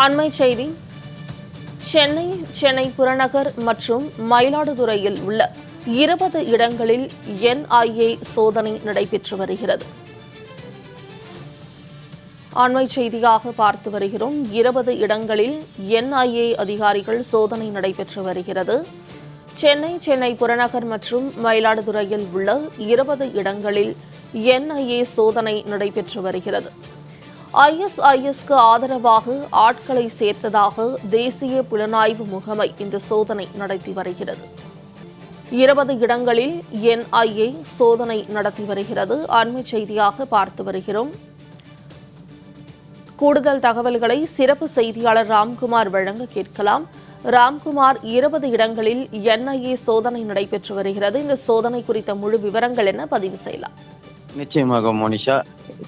அண்மை செய்தி. சென்னை சென்னை புறநகர் மற்றும் மயிலாடுதுறையில் உள்ள இருபது இடங்களில் என்ஐஏ சோதனை நடைபெற்று வருகிறது. அண்மை செய்தியாக பார்த்து வருகிறோம். இருபது இடங்களில் என்ஐஏ அதிகாரிகள் சோதனை நடைபெற்று வருகிறது. சென்னை சென்னை புறநகர் மற்றும் மயிலாடுதுறையில் உள்ள இருபது இடங்களில் என்ஐஏ சோதனை நடைபெற்று வருகிறது. ஐஎஸ்ஐஎஸ்க்கு ஆதரவாக ஆட்களை சேர்த்ததாக தேசிய புலனாய்வு முகமை இந்த சோதனை நடத்தி வருகிறது. இருபது இடங்களில் என்ஐஏ சோதனை நடத்தி வருகிறது. அண்மை செய்தியாக பார்த்து வருகிறோம். கூடுதல் தகவல்களை சிறப்பு செய்தியாளர் ராம்குமார் வழங்க கேட்கலாம். ராம்குமார் இருபது இடங்களில் என்ஐஏ சோதனை நடைபெற்று வருகிறது. இந்த சோதனை குறித்த முழு விவரங்கள் என்ன? பதிவு செய்யலாம். நிச்சயமாக மோனிஷா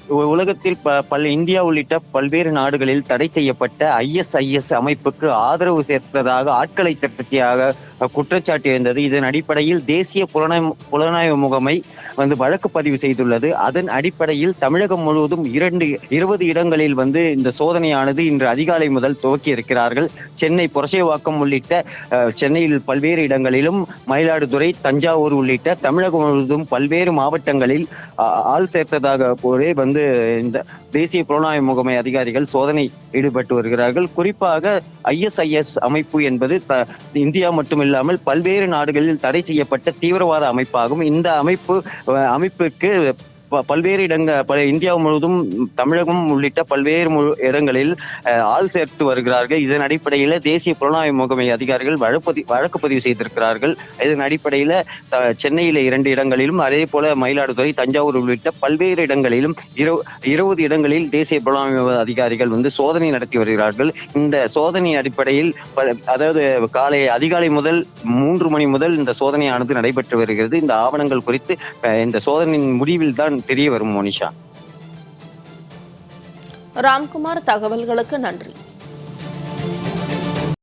உலகத்தில் ப- பல இந்தியா உள்ளிட்ட பல்வேறு நாடுகளில் தடை செய்யப்பட்ட ஐஎஸ்ஐஎஸ் அமைப்புக்கு ஆதரவு சேர்த்ததாக ஆட்களை திட்டத்தியாக குற்றச்சாட்டு இருந்தது இதன் அடிப்படையில் தேசிய புலனாய் புலனாய்வு முகமை வந்து வழக்கு பதிவு செய்துள்ளது. அதன் அடிப்படையில் தமிழகம் முழுவதும் இரண்டு இருபது இடங்களில் வந்து இந்த சோதனையானது இன்று அதிகாலை முதல் துவக்கி இருக்கிறார்கள். சென்னை புரசைவாக்கம் உள்ளிட்ட சென்னையில் பல்வேறு இடங்களிலும் மயிலாடுதுறை தஞ்சாவூர் உள்ளிட்ட தமிழகம் முழுவதும் பல்வேறு மாவட்டங்களில் ஆள் சேர்த்ததாக போலே வந்து இந்த தேசிய புலனாய்வு முகமை அதிகாரிகள் சோதனை ஈடுபட்டு வருகிறார்கள். குறிப்பாக ஐஎஸ்ஐஎஸ் அமைப்பு என்பது த- இந்தியா மட்டுமில்லாமல் பல்வேறு நாடுகளில் தடை செய்யப்பட்ட தீவிரவாத அமைப்பாகும். இந்த அமைப்பு அஹ், அமைப்பிற்கு பல்வேறு இடங்க பல இந்தியா முழுவதும் தமிழகம் உள்ளிட்ட பல்வேறு இடங்களில் ஆள் சேர்த்து வருகிறார்கள். இதன் அடிப்படையில் தேசிய புலனாய்வு முகமை அதிகாரிகள் வழப்பதி வழக்கு பதிவு செய்திருக்கிறார்கள். இதன் அடிப்படையில் சென்னையில் சென்னையில இரண்டு இடங்களிலும் அதே போல மயிலாடுதுறை தஞ்சாவூர் உள்ளிட்ட பல்வேறு இடங்களிலும் இரு- இருபது இடங்களில் தேசிய புலனாய்வு அதிகாரிகள் வந்து சோதனை நடத்தி வருகிறார்கள். இந்த சோதனை அடிப்படையில் பல- அதாவது காலை அதிகாலை முதல் மூன்று மணி முதல் இந்த சோதனையானது நடைபெற்று வருகிறது. இந்த ஆவணங்கள் குறித்து இந்த சோதனையின் முடிவில் தான் தெரிய வரும் மோனிஷா? ராம்குமார் தகவல்களுக்கு நன்றி.